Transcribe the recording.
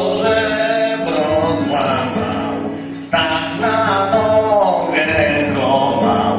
to żebro złamał, stach na nogę chował.